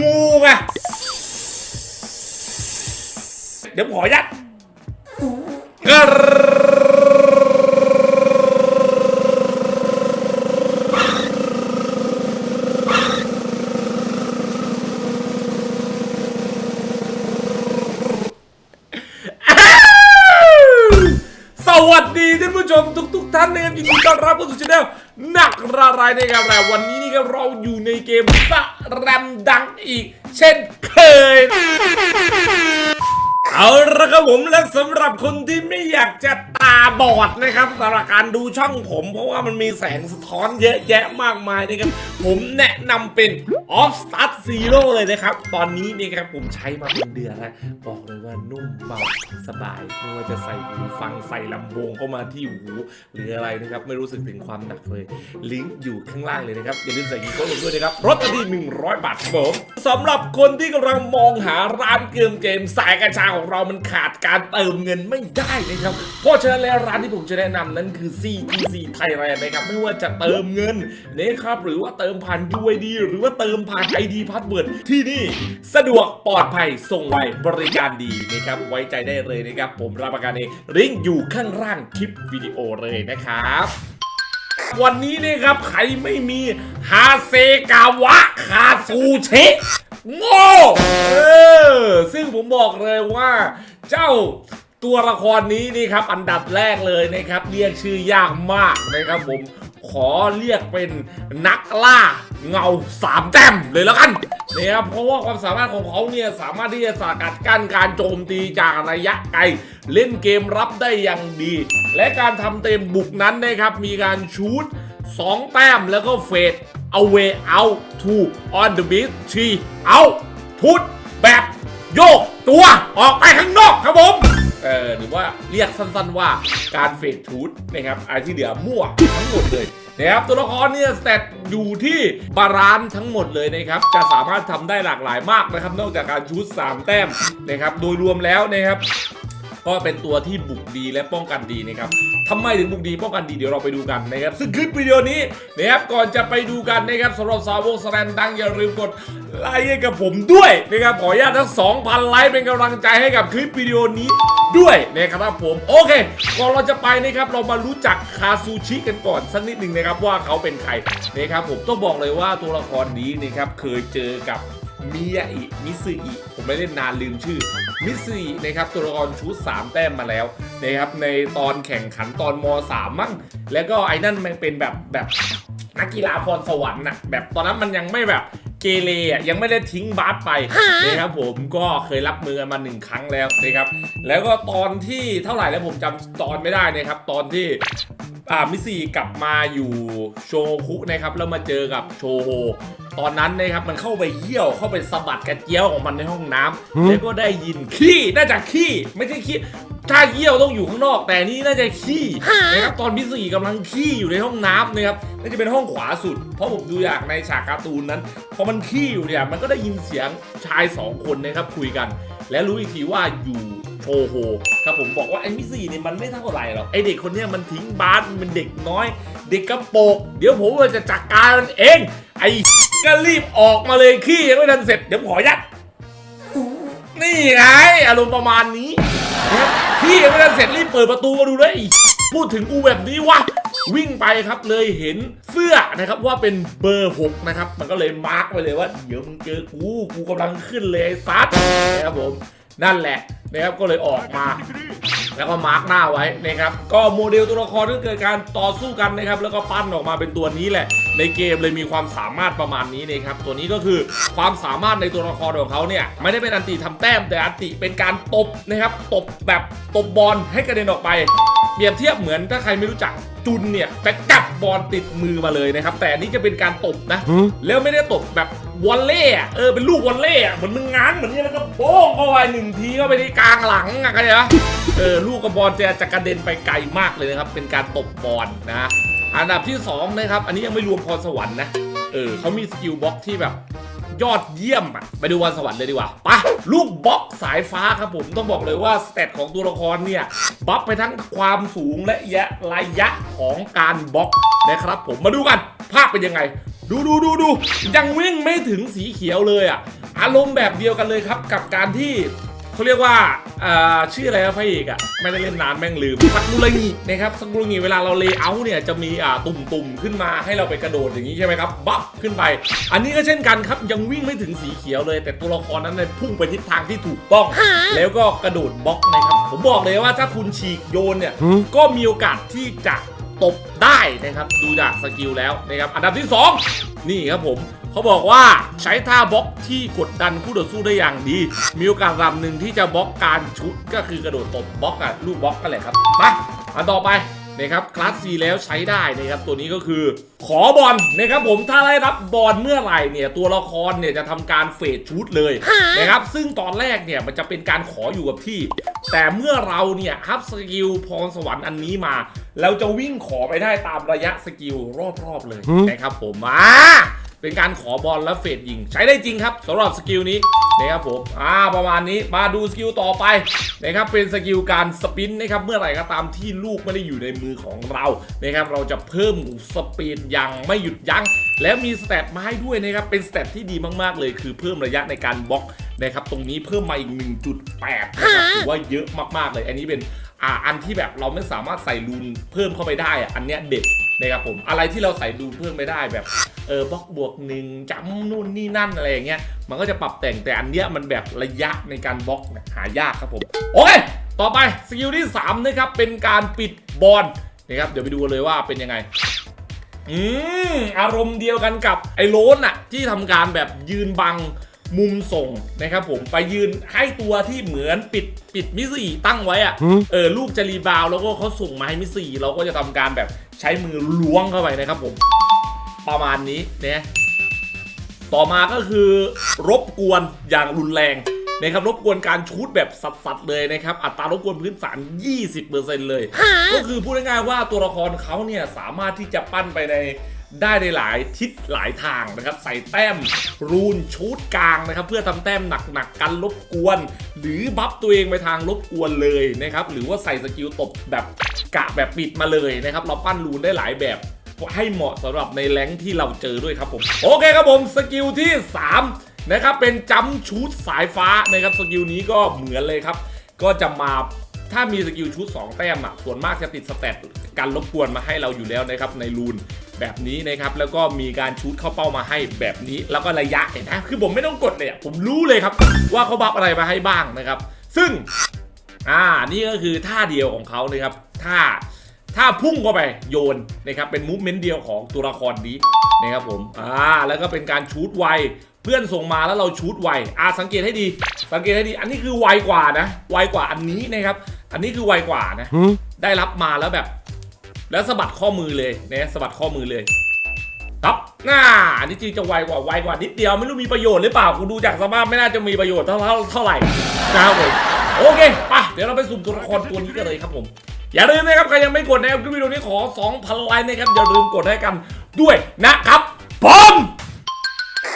งูไงเดี๋ยวขอยัดกรสวัสดีท่านผู้ชมทุกๆท่านนะครับยินดีต้อนรับเข้าสู่ช่องนักระรายนะครับแต่วันนี้นี่ครับเราอยู่ในเกมส แรมดังอีก เช่นเคย เอาละครับผมและสำหรับคนที่ไม่อยากจะตา บอดนะครับสำหรับการดูช่องผม เพราะว่ามันมีแสงสะท้อนเยอะแยะมากมายนะครับผมแนะนำเป็น Off Start Zero เลยนะครับ ตอนนี้นี่ครับผมใช้มาเป็นเดือนแล้วบอกเลยว่านุ่มเบาสบายไม่ว่าจะใส่หูฟังใส่ลำโพงเข้ามาที่หูหรืออะไรนะครับ ไม่รู้สึกถึงความหนักเลย ลิงก์อยู่ข้างล่างเลยนะครับ อย่าลืมใส่กีโก้ลงด้วยนะครับรถที่ 100 บาทครับผมสำหรับคนที่กำลังมองหาร้านเกมเกมสายกัญชาของเรามันขาดการเติมเงินไม่ได้นะครับเพราะฉะนั้นแล้วร้านที่ผมจะแนะนำนั้นคือ CTC Thailand นะครับ ไม่ว่าจะเติมเงินนะครับหรือว่าเติมผ่าน UID หรือว่าเติมผ่าน ID Password ที่นี่สะดวกปลอดภัยส่งไวบริการดีนะครับไว้ใจได้เลยนะครับ ผมรับประกันเองลิงก์อยู่ข้างล่างคลิปวิดีโอเลยนะครับวันนี้นี่ครับใครไม่มีฮาเซกาวะคาซูชิโง่เออซึ่งผมบอกเลยว่า เจ้า ตัวละครนี้นี่ครับอันดับแรกเลยนะครับ เรียกชื่อยากมากนะครับผมขอเรียกเป็นนักล่าเงาสามแต้มเลยแล้วกันนะครับเพราะว่าความสามารถของเขาเนี่ยสามารถที่จะสกัดกั้นการโจมตีจากระยะไกล เล่นเกมรับได้อย่างดี และการทำเต็มบุกนั้นนะครับมีการชูด2 แต้มแล้วก็เฟด away out to on the beat ชีเอาทุดแบบ โยกตัวออกไปข้างนอกครับผมเออหรือว่าเรียกสั้นๆว่าการเฟดทูดนะครับอะไรที่เหลือมั่วทั้งหมดเลยนะครับตัวละครเนี่ยสเตตอยู่ที่บารานซ์ทั้งหมดเลยนะครับจะสามารถทำได้หลากหลายมากนะครับ นอกจากการชูด3 แต้มนะครับโดยรวมแล้วนะครับก็เป็นตัวที่บุกดีและป้องกันดีนะครับ ทำไมถึงบุกดีป้องกันดีเดี๋ยวเราไปดูกันนะครับซึ่งคลิปวิดีโอนี้นะครับก่อนจะไปดูกันนะครับสำหรับสาวกสแลนดังอย่าลืมกดไลค์ให้กับผมด้วยนะครับขออนุญาตทั้ง 2,000 ไลค์เป็นกำลังใจให้กับคลิปวิดีโอนี้ด้วยนะครับผมโอเคก่อนเราจะไปนะครับเรามารู้จักคาซูชิกันก่อนสักนิดหนึ่งนะครับว่าเขาเป็นใครนะครับผมต้องบอกเลยว่าตัวละครนี้นะครับเคยเจอกับ มิยาอิมิซึอิ ผมไม่เล่นนานลืมชื่อ มิซึอินะครับตัวละครชุด3 แต้มมาแล้วนะครับในตอนแข่งขันตอนม 3 มั้ง แล้วก็ไอ้นั่นมันเป็นแบบแบบนักกีฬาพรสวรรค์น่ะแบบตอนนั้นมันยังไม่แบบ เกเรอะยังไม่ได้ทิ้งบาสไปนะครับผมก็เคยรับมือกันมาหนึ่งครั้งแล้วนะครับแล้วก็ตอนที่เท่าไหร่แล้วผมจำตอนไม่ได้นะครับ ตอนที่อ่ามิซีกลับมาอยู่โชคุนะครับแล้วมาเจอกับโชโฮตอนนั้นนะครับมันเข้าไปเยี่ยวเข้าไปสะบัดกระเจียวของมันในห้องน้ำแล้วก็ได้ยินขี้น่าจะขี้ไม่ใช่ขี้ ถ้าเยี่ยวต้องอยู่ข้างนอก แต่นี่น่าจะขี้นะครับตอนพิสี่กำลังขี้อยู่ในห้องน้ำนะครับน่าจะเป็นห้องขวาสุด เพราะผมดูจากในฉากการ์ตูนนั้นพอมันขี้อยู่เนี่ยมันก็ได้ยินเสียงชายสองคนนะครับคุยกัน และรู้อีกทีว่าอยู่โชโฮครับผมบอกว่าไอ้มิสี่เนี่ยมันไม่เท่าไหร่หรอกไอเด็กคนเนี้ยมันทิ้งบาสมันเป็นเด็กน้อย เด็กกระโปรงเดี๋ยวผมจะจัดการมันเอง ไอ้ก็รีบออกมาเลยขี้ยังไม่ทันเสร็จเดี๋ยวผมขอยัดนี่ไงอารมณ์ประมาณนี้ พี่ยังไม่ทันเสร็จรีบเปิดประตูมาดูเลย พูดถึงกูแบบนี้วะวิ่งไปครับเลยเห็นเสื้อนะครับว่าเป็นเบอร์หกนะครับ มันก็เลยมาร์กไว้เลยว่า เดี๋ยวมึงเจอกูกูกำลังขึ้นเลยซัดนะครับผม นั่นแหละนะครับก็เลยออกมา แล้วก็มาร์กหน้าไว้นะครับก็โมเดลตัวละครที่เกิดการต่อสู้กันนะครับแล้วก็ปั้นออกมาเป็นตัวนี้แหละ ในเกมเลยมีความสามารถประมาณนี้นะครับตัวนี้ก็คือความสามารถในตัวละครของเขาเนี่ยไม่ได้เป็นอันติทำแต้มแต่อันติเป็นการตบนะครับตบแบบตบบอลให้กระเด็นออกไป เปรียบเทียบเหมือนถ้าใครไม่รู้จักจุนเนี่ยแต่กับบอลติดมือมาเลยนะครับ แต่อันนี้จะเป็นการตบนะ แล้วไม่ได้ตบแบบวอลเล่อะเออเป็นลูกวอลเล่อะเหมือนมึงง้างเหมือนนี้แล้วก็โป้งเข้าไปหนึ่งทีเข้าไปที่กลางหลังอะเข้าใจปะเออลูกกับบอลจะจะกระเด็นไปไกลมากเลยนะครับ เป็นการตบบอลนะอันดับที่สองนะครับอันนี้ยังไม่รวมพรสวรรค์นะเออเขามีสกิลบล็อกที่แบบ ยอดเยี่ยมอะไปดูวันสวรรค์เลยดีกว่าไปะลูกบล็อกสายฟ้าครับผมต้องบอกเลยว่าสเตตของตัวละครเนี่ยบัฟไปทั้งความสูงและระยะระยะของการบล็อกนะครับ ผมมาดูกันภาพเป็นยังไง ดูดูดูดูยังวิ่งไม่ถึงสีเขียวเลยอะอารมณ์แบบเดียวกันเลยครับ กับการที่ เขาเรียกว่าอ่าชื่ออะไรนะพระเอกอะไม่ได้เล่นนานแม่งลืมสักุระงินะครับสักุระงิเวลาเราเลเยอร์เนี่ยจะมีอ่าตุ่มๆขึ้นมาให้เราไปกระโดดอย่างนี้ใช่ไหมครับบัฟขึ้นไป อันนี้ก็เช่นกันครับยังวิ่งไม่ถึงสีเขียวเลย แต่ตัวละครนั้นเนี่ยพุ่งไปทิศทางที่ถูกต้อง แล้วก็กระโดดบล็อกนะครับผมบอกเลยว่าถ้าคุณฉีกโยนเนี่ยก็มีโอกาสที่จะตบได้นะครับดูจากสกิลแล้วนะครับอันดับที่ 2 นี่ครับผม เขาบอกว่าใช้ท่าบล็อกที่กดดันคู่ต่อสู้ได้อย่างดี มีโอกาสลำหนึ่งที่จะบล็อกการชุดก็คือกระโดดตบบล็อกอะลูกบล็อกกันแหละครับไปอันต่อไปนะครับคลาส C แล้วใช้ได้นะครับตัวนี้ก็คือ ขอบอลนะครับผมถ้าได้รับบอลเมื่อไหร่เนี่ยตัวละครเนี่ยจะทำการเฟดชุดเลยนะครับซึ่งตอนแรกเนี่ยมันจะเป็นการขออยู่กับที่ แต่เมื่อเราเนี่ยฮับสกิลพรสวรรค์อันนี้มาเราจะวิ่งขอไปได้ตามระยะสกิลรอบๆเลยนะครับผมมา เป็นการขอบอลแล้วเฟดยิง ใช้ได้จริงครับสำหรับสกิลนี้นะครับผมอ่าประมาณนี้มาดูสกิลต่อไปนะครับเป็นสกิลการสปินนะครับเมื่อไหร่ก็ตามที่ลูกไม่ได้อยู่ในมือของเรานะครับเราจะเพิ่มสปีดอย่างไม่หยุดยั้งแล้วมีสเตตมาให้ด้วยนะครับเป็นสเตตที่ดีมากๆเลย คือเพิ่มระยะในการบล็อกนะครับตรงนี้เพิ่มมาอีก 1.8นะครับถือว่าเยอะมากๆเลย อันนี้เป็นอ่าอันที่แบบเราไม่สามารถใส่รูนเพิ่มเข้าไปได้อะอันเนี้ยเด็ดนะครับผมอะไรที่เราใส่รูนเพิ่มไม่ได้แบบ เออบล็อกบวกหนึ่งจำนู่นนี่นั่นอะไรอย่างเงี้ยมันก็จะปรับแต่งแต่อันเนี้ยมันแบบระยะในการบล็อกเนี่ยหายากครับผมโอเคต่อไปสกิลที่สามนะครับเป็นการปิดบอลนะครับเดี๋ยวไปดูกันเลยว่าเป็นยังไงอืมอารมณ์เดียวกันกับไอ้โลนอะที่ทำการแบบยืนบังมุมส่งนะครับผมไปยืนให้ตัวที่เหมือนปิดปิดมิสซี่ตั้งไว้อะเออลูกจะรีบาวด์แล้วก็เขาส่งมาให้มิสซี่เราก็จะทำการแบบใช้มือล้วงเข้าไปนะครับผม ประมาณนี้นะต่อมาก็คือรบกวนอย่างรุนแรงนะครับรบกวนการชูดแบบสัดๆเลยนะครับอัตรารบกวนพื้นฐาน 20%เลย ก็คือพูดง่ายๆว่าตัวละครเขาเนี่ยสามารถที่จะปั้นไปในได้ในหลายทิศหลายทางนะครับ ใส่แต้มรูนชูดกลางนะครับ เพื่อทำแต้มหนักๆกันรบกวน หรือบัฟตัวเองไปทางรบกวนเลยนะครับ หรือว่าใส่สกิลตบแบบกะแบบปิดมาเลยนะครับ เราปั้นรูนได้หลายแบบ ให้เหมาะสำหรับในแรงที่เราเจอด้วยครับผม โอเคครับผมสกิลที่ 3 นะครับ เป็นจัมชูดสายฟ้านะครับสกิลนี้ก็เหมือนเลยครับ ก็จะมาถ้ามีสกิลชุด 2 แต้มอะส่วนมากจะติดสแตทการรบกวนมาให้เราอยู่แล้วนะครับในรูนแบบนี้นะครับ แล้วก็มีการชูดเข้าเป้ามาให้แบบนี้แล้วก็ระยะเห็นไหมคือผมไม่ต้องกดเลยผมรู้เลยครับ ว่าเขาบัฟอะไรมาให้บ้างนะครับ ซึ่งอ่านี่ก็คือท่าเดียวของเขานะครับท่า ท่าพุ่งเข้าไปโยนนะครับเป็นมูฟเมนต์เดียวของตัวละครนี้นะครับผมอ่าแล้วก็เป็นการชูดไวเพื่อนส่งมาแล้วเราชูดไวอ่าสังเกตให้ดี สังเกตให้ดี อันนี้คือไวกว่านะไวกว่าอันนี้นะครับอันนี้คือไวกว่านะได้รับมาแล้วแบบ แล้วสะบัดข้อมือเลยนะสะบัดข้อมือเลยตับหน้าอันนี้จริงจะไวกว่าไวกว่านิดเดียวไม่รู้มีประโยชน์หรือเปล่ากูดูจากสภาพไม่น่าจะมีประโยชน์เท่าเท่าเท่าไหร่นะครับผมโอเคไปเดี๋ยวเราไปสุ่มตัวละครตัวนี้กันเลยครับผม อย่าลืมนะครับใครยังไม่กดนะครับคลิปวิดีโอนี้ขอ 2,000 ไลค์นะครับอย่าลืมกดให้กันด้วยนะครับผม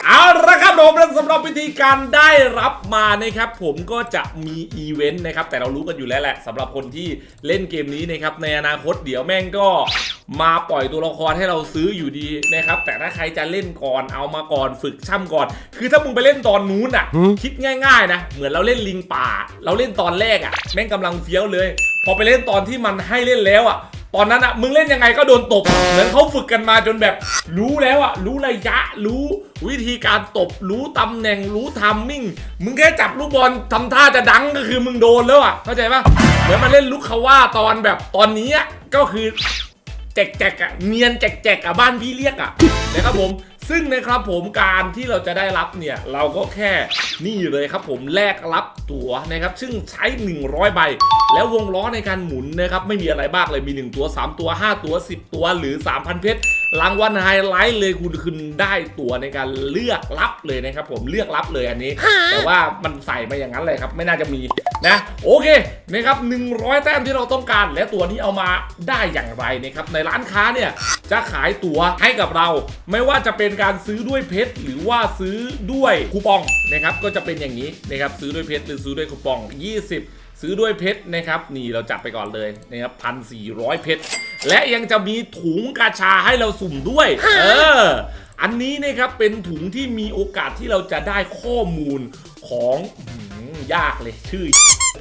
เอาละครับผมและสำหรับวิธีการได้รับมานะครับผมก็จะมีอีเวนต์นะครับแต่เรารู้กันอยู่แล้วแหละสำหรับคนที่เล่นเกมนี้นะครับในอนาคตเดี๋ยวแม่งก็มาปล่อยตัวละครให้เราซื้ออยู่ดีนะครับแต่ถ้าใครจะเล่นก่อนเอามาก่อนฝึกช่ำก่อน คือถ้ามึงไปเล่นตอนนู้นอะ คิดง่าย ๆ นะ เหมือนเราเล่นลิงป่า เราเล่นตอนแรกอะ แม่งกำลังเฟี้ยวเลย พอไปเล่นตอนที่มันให้เล่นแล้วอะ ตอนนั้นอะมึงเล่นยังไงก็โดนตบ เหมือนเขาฝึกกันมาจนแบบ รู้แล้วอะรู้ระยะ รู้วิธีการตบ รู้ตำแหน่ง รู้ทัมมิ่ง มึงแค่จับลูกบอลทำท่าจะดังก็คือมึงโดนแล้วอะเข้าใจปะเหมือนมาเล่นลูกคาว่าตอนแบบตอนนี้อะก็คือแจกแจกๆอะเนียนแจกแจกๆอะบ้านพี่เรียกอะนะครับผม ซึ่งนะครับผมการที่เราจะได้รับเนี่ย เราก็แค่นี่เลยครับผมแลกรับตั๋วนะครับ ซึ่งใช้ 100 ใบ แล้ววงล้อในการหมุนนะครับ ไม่มีอะไรบ้างเลยมี 1 ตัว 3 ตัว 5 ตัว 10 ตัวหรือ 3,000 เพชร รางวัลไฮไลท์เลยคุณคุณได้ตั๋วในการเลือกรับเลยนะครับผมเลือกรับเลยอันนี้ แต่ว่ามันใส่มาอย่างนั้นเลยครับ ไม่น่าจะมีนะ โอเคนะครับ100 แต้มที่เราต้องการ และตัวนี้เอามาได้อย่างไรนะครับในร้านค้าเนี่ยจะขายตั๋วให้กับเรา ไม่ว่าจะเป็นการซื้อด้วยเพชรหรือว่าซื้อด้วยคูปองนะครับก็จะเป็นอย่างนี้นะครับซื้อด้วยเพชรหรือซื้อด้วยคูปอง 20 ซื้อด้วยเพชรนะครับนี่เราจับไปก่อนเลยนะครับพันสี่ร้อยเพชร และยังจะมีถุงกาชาให้เราสุ่มด้วย เออ อันนี้นะครับเป็นถุงที่มีโอกาสที่เราจะได้ข้อมูลของอื้อหือยากเลยชื่อ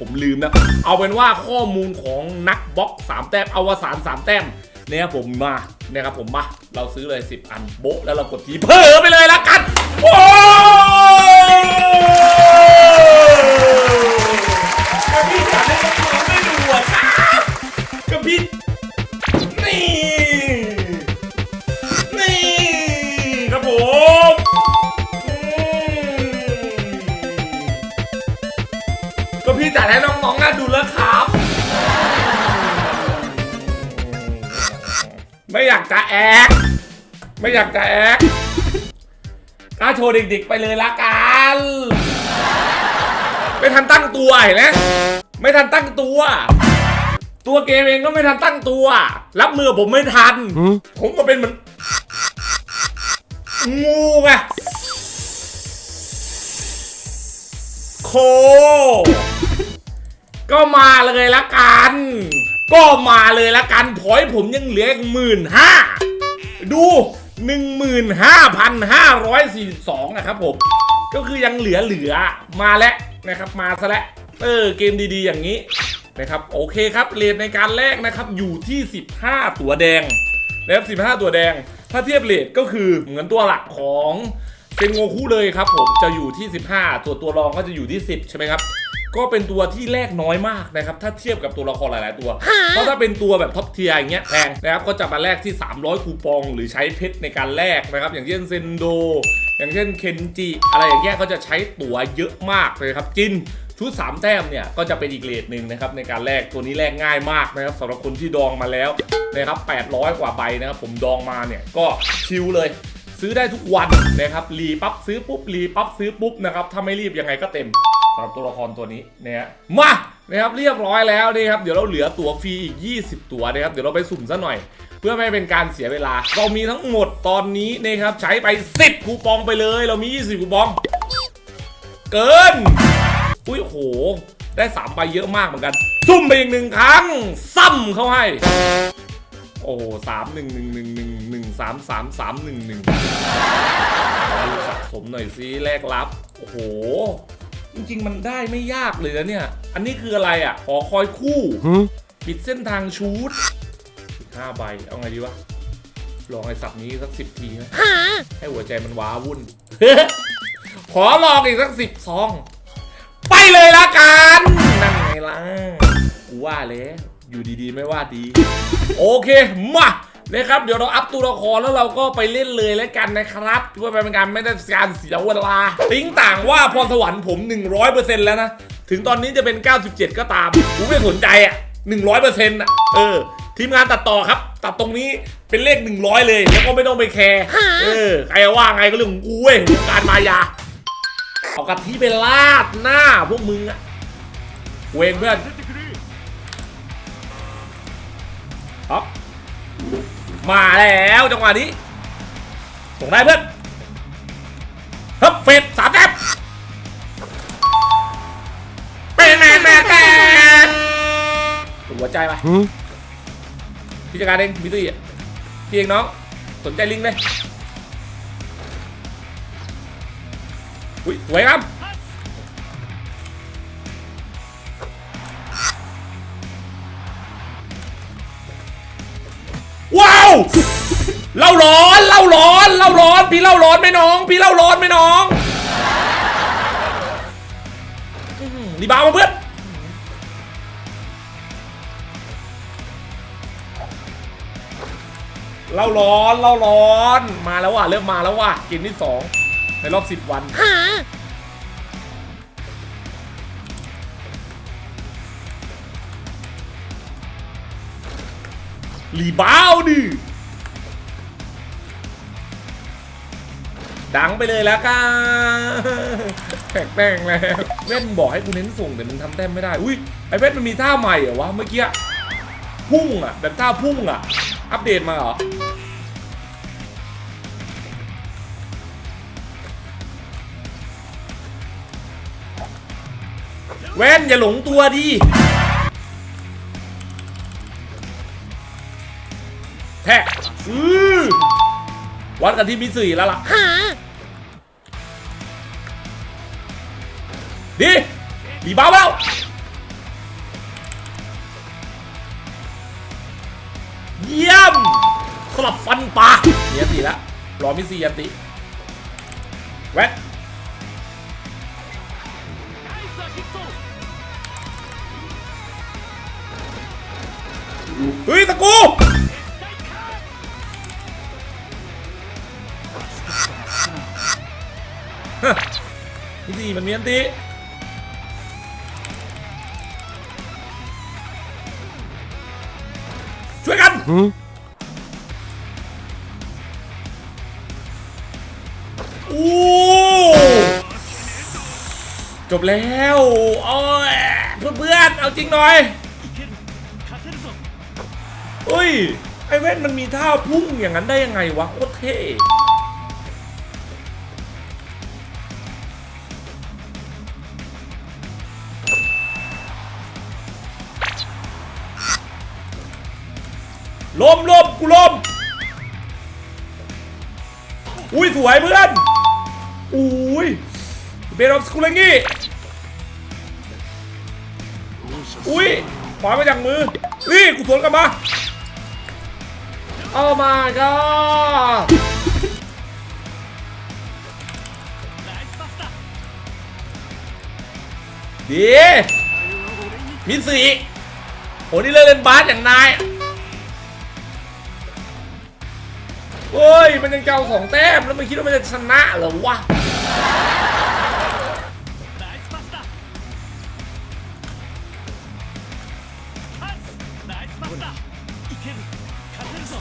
ผมลืมนะ เอาเป็นว่าข้อมูลของนักบล็อก3แต้มอวสาน3แต้มเนี่ยผมมาเนี่ยครับผมมา เราซื้อเลย 10 อันโบะแล้วเรากดทีเพิ่มไปเลยละกันโอ้กระพี่จัดให้น้องๆได้ดูอะครับกระพี่ ไม่อยากจะแอกไม่อยากจะแอกกล้าโชว์เด็กๆไปเลยละกันไม่ทันตั้งตัวเห็นไหมไม่ทันตั้งตัว ตัวเกมเองก็ไม่ทันตั้งตัว รับมือกับผมไม่ทัน ผมก็เป็นเหมือนงูไงโค ก็มาเลยละกัน ก็มาเลยละกันพอยผมยังเหลือหมื่นห้าดูหนึ่งหมื่นห้าพันห้าร้อยสี่สองนะครับผม ก็คือยังเหลือเหลือมาแล้วนะครับมาซะแล้วเออเกมดีๆอย่างนี้นะครับโอเคครับเรทในการแลกนะครับอยู่ที่ 15 ตัวแดงนะครับ15 ตัวแดง ถ้าเทียบเรทก็คือเหมือนตัวหลักของเซนโงคุเลยครับผมจะอยู่ที่ 15 ตัวตัวรองก็จะอยู่ที่ 10 ใช่ไหมครับ ก็เป็นตัวที่แลกน้อยมากนะครับ ถ้าเทียบกับตัวละครหลาย ๆ ตัว เพราะถ้าเป็นตัวแบบท็อปเทียร์อย่างเงี้ยแพงนะครับ ก็จะมาแลกที่ 300 คูปอง หรือใช้เพชรในการแลกนะครับ อย่างเช่นเซนโด อย่างเช่นเคนจิ อะไรอย่างเงี้ยก็จะใช้ตั๋วเยอะมากเลยครับ จินชุด3แต้มเนี่ยก็จะเป็นอีกเลทหนึ่งนะครับในการแลกตัวนี้แลกง่ายมากนะครับสำหรับคนที่ดองมาแล้วนะครับ800 กว่าใบนะครับผมดองมาเนี่ยก็ชิลเลยซื้อได้ทุกวันนะครับรีปั๊บซื้อปุ๊บรีปั๊บซื้อปุ๊บนะครับถ้าไม่รีบยังไงก็เต็มสำหรับตัวละครตัวนี้นะฮะมานะครับเรียบร้อยแล้วนี่ครับเดี๋ยวเราเหลือตั๋วฟรีอีก 20 ตั๋วนะครับเดี๋ยวเราไปสุ่มซะหน่อย เพื่อไม่เป็นการเสียเวลา เรามีทั้งหมดตอนนี้นะครับใช้ไป 10 คูปองไปเลย เรามี 20 คูปอง เกินอุ้ยโห ได้3ใบเยอะมากเหมือนกันซุ่มไปอีกหนึ่งครั้ง ซ้ำเข้าให้ โอ้สามหนึ่งหนึ่งหนึ่งหนึ่งหนึ่งสามสามสามหนึ่งหนึ่งดูสะสมหน่อยสิแลกรับ โอ้โห จริง ๆ มันได้ไม่ยากเลยนะเนี่ย อันนี้คืออะไรอะหอคอยคู่ปิดเส้นทางชูดอีกห้าใบ เอาไงดีวะ ลองไอ้สับนี้สักสิบทีนะให้หัวใจมันว้าวุ่น ขอลองอีกสักสิบซอง ไปเลยละกัน นั่นไงล่ะ กูว่าแล้ว อยู่ดีๆไม่ว่าดี โอเค มา นะครับเดี๋ยวเราอัพตัวละครแล้วเราก็ไปเล่นเลยแล้วกันนะครับเพื่อเป็นการไม่ได้การเสียเวลาติ้งต่างว่าพรสวรรค์ผม 100%แล้วนะถึงตอนนี้จะเป็น 97 ก็ตามกูไม่สนใจอะ100%อะเออทีมงานตัดต่อครับ ตัดตรงนี้เป็นเลข 100 เลยแล้วก็ไม่ต้องไปแคร์เออใครว่าไงก็เรื่องของกูเว้ยวงการมายาเอากะทิไปลาดหน้าพวกมึงอะเวงเพื่อนครับ มาแล้วจังหวะนี้ส่งได้เพื่อนฮึบเฟดสามแต้มเป็นแมนแมนแมนหัวใจไปพี่จัดการเองพี่ตุ้ยอะพี่เองน้องสนใจลิงก์เลยอุ้ยสวยครับ เล่าร้อนเล่าร้อนเล่าร้อน พี่เล่าร้อนไหมน้อง พี่เล่าร้อนไหมน้องอื้อหือรีบาวมาเพื่อนเล่าร้อนเล่าร้อน มาแล้วว่ะเริ่มมาแล้วว่ะเกมที่สองในรอบสิบวันรีบาวดิ ดังไปเลยแล้วกันแปลงแล้วเว้นบอกให้กูเน้นส่งแต่มึงทำแต้มไม่ได้ อุ้ยไอเว้นมันมีท่าใหม่เหรอวะเมื่อกี้พุ่งอะแบบท่าพุ่งอะ อัปเดตมาเหรอเว้นอย่าหลงตัวดิแทะอือวัดกันที่มิสซีแล้วล่ะ ดีดีบ้าแล้วเยี่ยมสลับฟันปลาเนียนตีแล้วรอมิสซียันติแวะเฮ้ยตะกูมิสซีมันเนียนตี โอ้จบแล้วโอ้ยเพื่อนๆเอาจริงหน่อยอุ้ยไอเว้นมันมีท่าพุ่งอย่างนั้นได้ยังไงวะโคตรเท่ ลมลมกูลมอุ้ยสวยเพื่อนอุ้ยเบรอฟสกูเลงี้อุ้ยขวามาจากมือนี่กูสวนกลับมาโอ้ my god ดีมินสีโหนี่เลิกเล่นบาสอย่างนาย เฮ้ย มันยังเจ้าสองแต้ม แล้วมันคิดว่ามันจะชนะเหรอวะ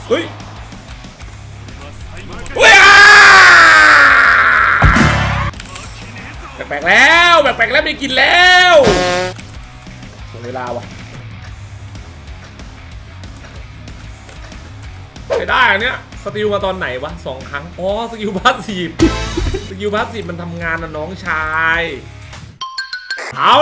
เฮ้ย เฮ้ยอ่าแปลกๆแล้วแปลกๆแล้วไม่กินแล้วหมดเวลาวะไม่ได้อันเนี้ย สติลมาตอนไหนวะสองครั้ง อ๋อ สกิลพาสซีฟสกิลพาสซีฟมันทำงานนะน้องชายเอา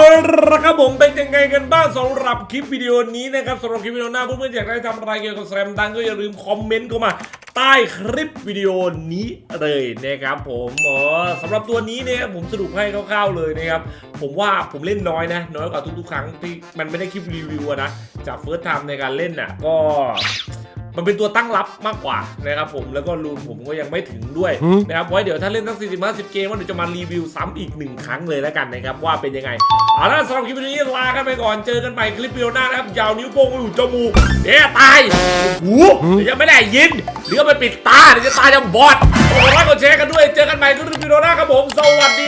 ละครับผมเป็นยังไงกันบ้างสำหรับคลิปวิดีโอนี้นะครับสำหรับคลิปวิดีโอหน้าเพื่อนๆอยากได้ทำอะไรเกี่ยวกับแซมดังก็อย่าลืมคอมเมนต์เข้ามาใต้คลิปวิดีโอนี้เลยนะครับผมอ๋อสำหรับตัวนี้เนี่ยผมสรุปให้คร่าวๆเลยนะครับผมว่าผมเล่นน้อยนะ น้อยกว่าทุกๆครั้งที่มันไม่ได้คลิปรีวิวนะจากเฟิร์สไทม์ในการเล่นน่ะก็ มันเป็นตัวตั้งรับมากกว่านะครับผมแล้วก็รูนผมก็ยังไม่ถึงด้วยนะครับไว้เดี๋ยวถ้าเล่นทั้ง40 50เกมว่าเดี๋ยวจะมารีวิวซ้ำอีกหนึ่งครั้งเลยแล้วกันนะครับว่าเป็นยังไงเอาละสำหรับคลิปนี้ลากันไปก่อนเจอกันใหม่คลิปวิดีโอหน้านะครับยาวนิ้วโป้งไปอยู่จมูกเอ๊ะตายหูเดี๋ยวยังไม่ได้ยินเดี๋ยวไปปิดตาเดี๋ยวจะตายจะบอดกดไลค์กดแชร์กันด้วย เจอกันใหม่คลิปวิดีโอหน้าครับผม สวัสดี